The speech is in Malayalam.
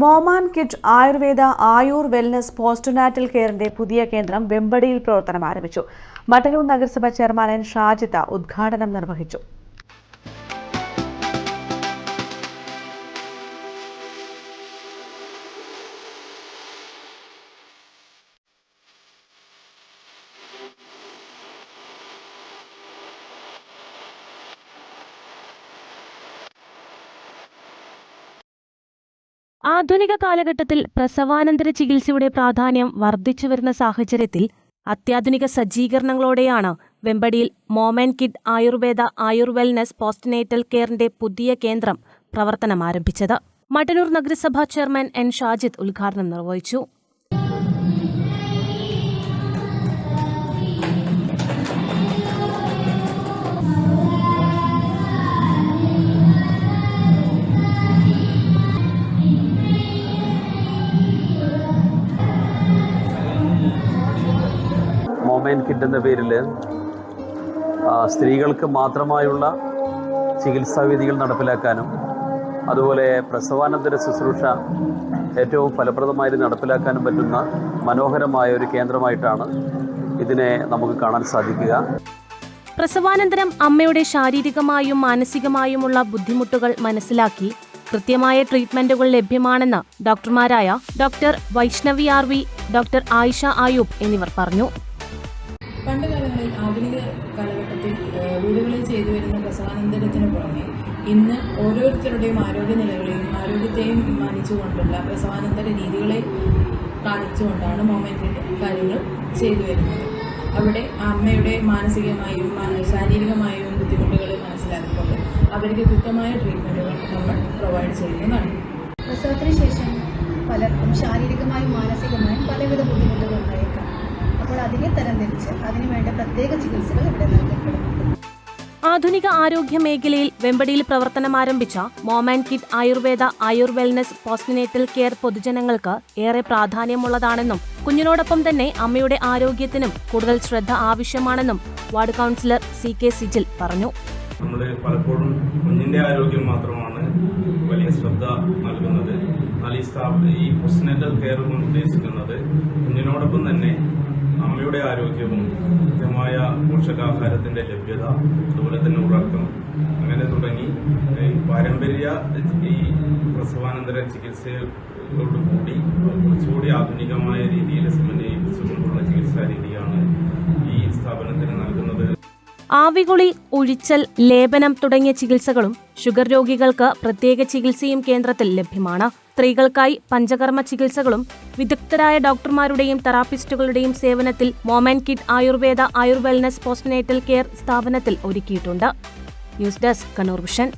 Mom and kid Ayurveda Ayur wellness postnatal കെയറിന്റെ പുതിയ കേന്ദ്രം വെമ്പടിയിൽ പ്രവർത്തനം ആരംഭിച്ചു. മട്ടന്നൂർ നഗരസഭ ചെയർമാൻ എൻ. ഷാജിത ഉദ്ഘാടനം നിർവഹിച്ചു. ആധുനിക കാലഘട്ടത്തിൽ പ്രസവാനന്തര ചികിത്സയുടെ പ്രാധാന്യം വർദ്ധിച്ചു വരുന്ന സാഹചര്യത്തിൽ അത്യാധുനിക സജ്ജീകരണങ്ങളോടെയാണ് വെമ്പടിയിൽ mom and kid Ayurveda Ayur wellness postnatal കെയറിന്റെ പുതിയ കേന്ദ്രം പ്രവർത്തനം ആരംഭിച്ചത് മട്ടന്നൂർ നഗരസഭാ ചെയർമാൻ എൻ ഷാജിദ് ഉദ്ഘാടനം നിർവഹിച്ചു. മൊമൈൻ കിറ്റ് എന്ന പേരിൽ സ്ത്രീകൾക്ക് മാത്രമായുള്ള ചികിത്സാ വിധികൾ നടപ്പിലാക്കാനും അതുപോലെ പ്രസവാനന്തര ശുശ്രൂഷ ഏറ്റവും ഫലപ്രദമായി നടപ്പിലാക്കാനും പറ്റുന്ന മനോഹരമായ ഒരു കേന്ദ്രമായിട്ടാണ് ഇതിനെ നമുക്ക് കാണാൻ സാധിക്കുക. പ്രസവാനന്തരം അമ്മയുടെ ശാരീരികമായും മാനസികമായുമുള്ള ബുദ്ധിമുട്ടുകൾ മനസ്സിലാക്കി കൃത്യമായ ട്രീറ്റ്മെന്റുകൾ ലഭ്യമാണെന്ന് ഡോക്ടർമാരായ doctor Vaishnavi R V doctor Ayisha Ayub എന്നിവർ പറഞ്ഞു. പണ്ട് കാലങ്ങളിൽ ആധുനിക കാലഘട്ടത്തിൽ വീടുകളിൽ ചെയ്തു വരുന്ന പ്രസവാനന്തരത്തിന് പുറമെ ഇന്ന് ഓരോരുത്തരുടെയും ആരോഗ്യ ആരോഗ്യനിലകളെയും ആരോഗ്യത്തെയും മാനിച്ചുകൊണ്ടുള്ള പ്രസവാനന്തര രീതികളെ കാണിച്ചുകൊണ്ടാണ് മൊമെന്റിന്റെ കാര്യങ്ങൾ ചെയ്തു വരുന്നത്. അവിടെ അമ്മയുടെ മാനസികമായും ശാരീരികമായും ബുദ്ധിമുട്ടുകൾ മനസ്സിലാക്കിക്കൊണ്ട് അവർക്ക് കൃത്യമായ ട്രീറ്റ്മെന്റുകൾ നമ്മൾ പ്രൊവൈഡ് ചെയ്യുന്നതാണ്. പ്രസവത്തിന് ശേഷം പലർക്കും ശാരീരികമായും മാനസികമായും പലവിധ ബുദ്ധിമുട്ടുകൾ ഉണ്ടായേക്കാം. തരംതിരിച്ച് അതിനുവേണ്ട പ്രത്യേക ചികിത്സകൾ ഇവിടെ നൽകപ്പെടുന്നുണ്ട് ആധുനിക ആരോഗ്യ മേഖലയിൽ വെമ്പടിയിൽ പ്രവർത്തനം ആരംഭിച്ച mom and kid Ayurveda Ayur wellness postnatal care പൊതുജനങ്ങൾക്ക് ഏറെ പ്രാധാന്യമുള്ളതാണെന്നും കുഞ്ഞിനോടൊപ്പം തന്നെ അമ്മയുടെ ആരോഗ്യത്തിനും കൂടുതൽ ശ്രദ്ധ ആവശ്യമാണെന്നും ward councillor C K Sijil പറഞ്ഞു. നമ്മൾ പലപ്പോഴും കുഞ്ഞിന്റെ ആരോഗ്യം മാത്രമാണ് വലിയ ശ്രദ്ധ നൽകുന്നത്. എന്നാൽ ഈ പോസ്റ്റ്നേറ്റൽ കെയർ ഉദ്ദേശിക്കുന്നത് കുഞ്ഞിനോടൊപ്പം തന്നെ അമ്മയുടെ ആരോഗ്യവും കൃത്യമായ പോഷകാഹാരത്തിന്റെ ലഭ്യത അതുപോലെ തന്നെ ഉറക്കം. അങ്ങനെ തുടങ്ങി. പാരമ്പര്യ ഈ പ്രസവാനന്തര ചികിത്സയോടുകൂടി കുറച്ചുകൂടി ആധുനികമായ രീതിയിൽ സമന്വയിപ്പിച്ചുകൊണ്ടുള്ള ചികിത്സാ രീതിയാണ് ഈ സ്ഥാപനത്തിന് നൽകുന്നത് ആവികുളി ഒഴിച്ചൽ ലേപനം തുടങ്ങിയ ചികിത്സകളും ഷുഗർ രോഗികൾക്ക് പ്രത്യേക ചികിത്സയും കേന്ദ്രത്തിൽ ലഭ്യമാണ്. സ്ത്രീകൾക്കായി പഞ്ചകർമ്മ ചികിത്സകളും വിദഗ്ധരായ ഡോക്ടർമാരുടെയും തെറാപ്പിസ്റ്റുകളുടെയും സേവനത്തിൽ മോമൻ കിറ്റ് ആയുർവേദ ആയുർവെൽനസ് പോസ്റ്റ്നേറ്റൽ കെയർ സ്ഥാപനത്തിൽ ഒരുക്കിയിട്ടുണ്ട്. News desk Kannur vision.